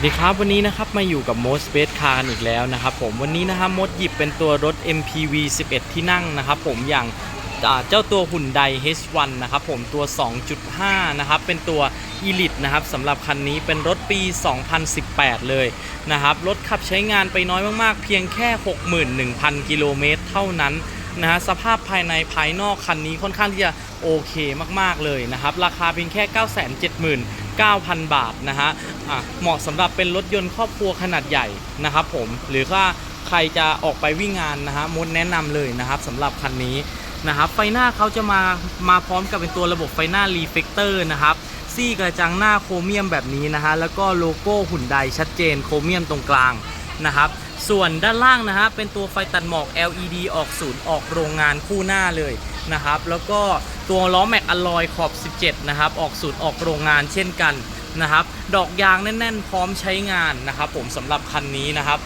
วัสดีครับวันนี้นะครับมาอยู่กับ m o s Space Car กันอีกแล้วนะครับผมวันนี้นะครับมดหยิบเป็นตัวรถ MPV 11 ที่นั่งนะครับผมอย่างเจ้าตัวหุ่นได H1 นะครับผมตัว 2.5 นะครับเป็นตัว Elite นะครับสำหรับคันนี้เป็นรถปี 2018 เลยนะครับรถขับใช้งานไปน้อยมากๆ เพียงแค่ 61,000 กิโลเมตรเท่านั้น นะฮะสภาพภายในภายนอกคันนี้ค่อนข้างที่จะโอเคมากๆเลยนะครับ ราคาเพียงแค่ 979,000 บาทนะฮะะเหมาะสำหรับเป็นรถยนต์ครอบครัวขนาดใหญ่นะครับผมหรือว่าใครจะออกไปวิ่งงานนะฮะมดแนะนำเลยนะครับสำหรับคันนี้นะครับไฟหน้าเขาจะมามาพร้อมกับเป็นตัวระบบไฟหน้ารีเฟกเตอร์นะครับซี่กระจังหน้าโครเมียมแบบนี้นะฮะแล้วก็โลโก้หุ่นใดชัดเจนโครเมียมตรงกลางนะครับ ส่วนด้านล่างนะฮะเป็นตัวไฟตัดหมอก LED ออกศูนย์ออกโรงงานคู่หน้าเลยนะครับแล้วก็ตัวล้อแม็กอลลอยขอบ 17 นะครับ ออกศูนย์ออกโรงงานเช่นกันนะครับ ดอกยางแน่น ๆ พร้อมใช้งานนะครับผมสำหรับคันนี้นะครับ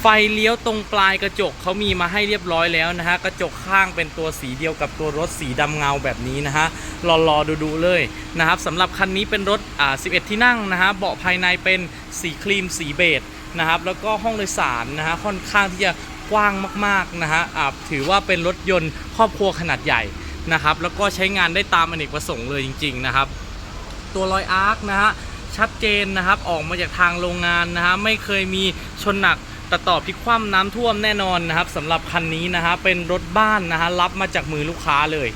ไฟเลี้ยวตรงปลายกระจกเขามีมาให้เรียบร้อยแล้วนะฮะกระจกข้างเป็นตัวสีเดียวกับตัวรถสีดำเงาแบบนี้นะฮะรอรอดูดูๆเลยนะครับสำหรับคันนี้เป็นรถอ่า11 ที่นั่งนะฮะเบาะภายในเป็นสีครีมสีเบจ นะครับแล้วก็ห้องโดยสารนะฮะค่อนข้างที่จะกว้างมากๆนะฮะถือว่าเป็นรถยนต์ครอบครัวขนาดใหญ่นะครับแล้วก็ใช้งานได้ตามอเนกประสงค์เลยจริง ๆ นะครับ ตัวรอยอาร์คนะฮะชัดเจนนะครับออกมาจากทางโรงงานนะฮะไม่เคยมีชนหนักตัดต่อพิกคว่ำน้ำท่วมแน่นอนนะครับสำหรับคันนี้นะฮะเป็นรถบ้านนะฮะรับมาจากมือลูกค้าเลย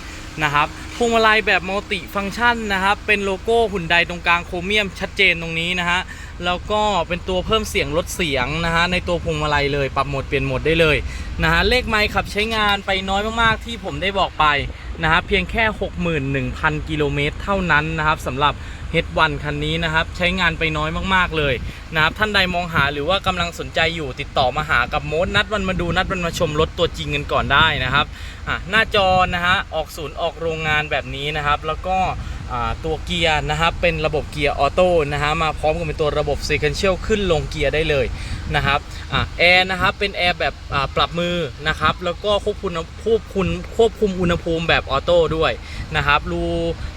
นะครับพวงมาลัยแบบมัลติฟังก์ชันนะครับเป็นโลโก้หุ่นใดตรงกลางโครเมียมชัดเจนตรงนี้นะฮะ แล้วก็เป็นตัวเพิ่มเสียงลดเสียงนะฮะในตัวพวงมาลัยเลยปรับโหมดเปลี่ยนโหมดได้เลยนะฮะเลขไมค์ขับใช้งานไปน้อยมากๆที่ผมได้บอกไปนะฮะเพียงแค่ 61,000 กิโลเมตรเท่านั้นนะครับสำหรับ H1 คันนี้นะครับใช้งานไปน้อยมากๆเลยนะครับท่านใดมองหาหรือว่ากำลังสนใจอยู่ติดต่อมาหากับโมดนัดวันมาดูนัดวันมาชมรถตัวจริงกันก่อนได้นะครับอะหน้าจอนะฮะออกศูนย์ออกโรงงานแบบนี้นะครับ แล้วก็ ตัวเกียร์นะครับเป็นระบบเกียร์ออโต้นะฮะมาพร้อมกับเป็นตัวระบบ sequential ขึ้นลงเกียร์ได้เลยนะครับแอร์นะครับเป็นแอร์แบบปรับมือนะครับแล้วก็ควบคุมควบคุมควบคุมอุณหภูมิแบบออโต้ด้วยนะครับรู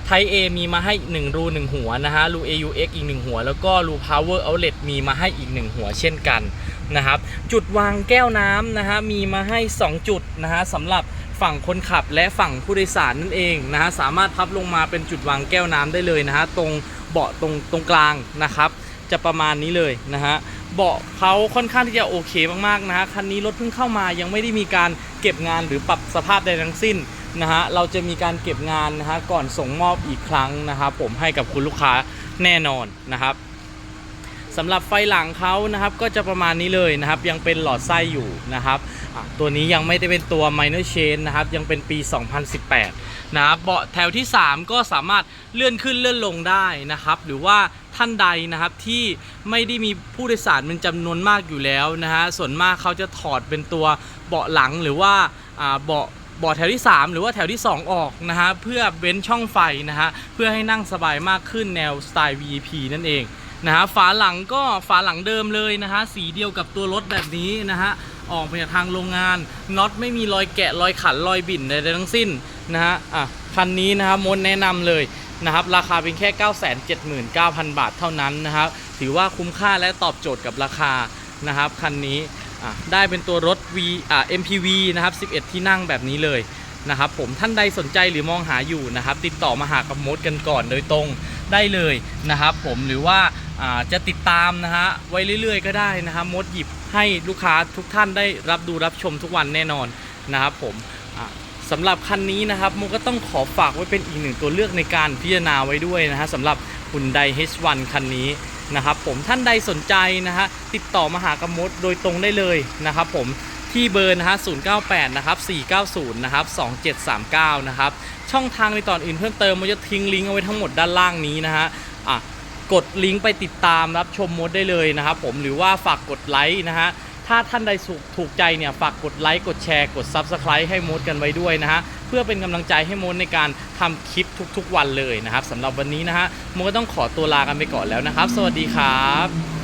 ไท A มีมาให้ 1 รู 1 หัวนะฮะรู AUX อีก 1 หัว แล้วก็รู Power Outlet มีมาให้อีก 1 หัวเช่นกันนะครับจุดวางแก้วน้ำนะฮะมีมาให้ 2 จุดนะฮะสำหรับ ฝั่งคนขับและฝั่งผู้โดยสารนั่นเองนะฮะสามารถพับลงมาเป็นจุดวางแก้วน้ำได้เลยนะฮะตรงเบาะตรงตรงกลางนะครับ จะประมาณนี้เลยนะฮะเบาะเขาค่อนข้างที่จะโอเคมากๆนะฮะคันนี้รถเพิ่งเข้ามายังไม่ได้มีการเก็บงานหรือปรับสภาพใดทั้งสิ้นนะฮะเราจะมีการเก็บงานนะฮะก่อนส่งมอบอีกครั้งนะครับผมให้กับคุณลูกค้าแน่นอนนะครับ สำหรับไฟหลังเขานะครับก็จะประมาณนี้เลยนะครับ ยังเป็นหลอดไส้อยู่นะครับตัวนี้ยังไม่ได้เป็นตัว minor chain นะครับ ยังเป็นปี 2018 นะครับเบาะแถวที่ 3 ก็สามารถเลื่อนขึ้นเลื่อนลงได้นะครับ หรือว่าท่านใดนะครับที่ไม่ได้มีผู้โดยสารเป็นจำนวนมากอยู่แล้วนะฮะส่วนมากเขาจะถอดเป็นตัวเบาะหลังหรือว่าอ่าเบาะเบาะแถวที่ 3 หรือว่าแถวที่ 2 ออกนะฮะเพื่อเว้นช่องไฟนะฮะเพื่อให้นั่งสบายมากขึ้นแนวสไตล์ VIP นั่นเอง นะฮะฝาหลังก็ฝาหลังเดิมเลยนะฮะสีเดียวกับตัวรถแบบนี้นะฮะออกมาจากทางโรงงานน็อตไม่มีรอยแกะรอยขันรอยบิ่นใดๆทั้งสิ้นนะฮะอะคันนี้นะครับมดแนะนำเลยนะครับราคาเพียงแค่ 979,000 บาทเท่านั้นนะครับถือว่าคุ้มค่าและตอบโจทย์กับราคานะครับคันนี้อะได้เป็นตัวรถ V อ่า MPV นะครับ 11 ที่นั่งแบบนี้เลยนะครับผมท่านใดสนใจหรือมองหาอยู่นะครับ ติดต่อมาหากับมดกันก่อนโดยตรงได้เลยนะครับผมหรือว่า จะติดตามนะฮะไว้เรื่อยๆ ก็ได้นะครับมดหยิบให้ลูกค้าทุกท่านได้รับดูรับชมทุกวันแน่นอนนะครับผมสำหรับคันนี้นะครับมดก็ต้องขอฝากไว้เป็นอีกหนึ่งตัวเลือกในการพิจารณาไว้ด้วยนะฮะสำหรับหุ่นได H1 คันนี้นะครับผมท่านใดสนใจนะฮะติดต่อมาหากมดโดยตรงได้เลยนะครับผมที่เบอร์นะฮะ098นะครับ490นะครับ2739นะครับช่องทางในตอนอื่นเพิ่มเติมมดจะทิ้งลิงก์เอาไว้ทั้งหมดด้านล่างนี้นะฮะอะ กดลิงก์ไปติดตามรับชมมดได้เลยนะครับผมหรือว่าฝากกดไลค์นะฮะถ้าท่านใดสุถูกใจเนี่ยฝากกดไลค์กดแชร์กด Subscribe ให้มดกันไว้ด้วยนะฮะเพื่อเป็นกำลังใจให้มดในการทำคลิปทุกๆ วันเลยนะครับสำหรับวันนี้นะฮะมดก็ต้องขอตัวลากันไปก่อนแล้วนะครับ สวัสดีครับ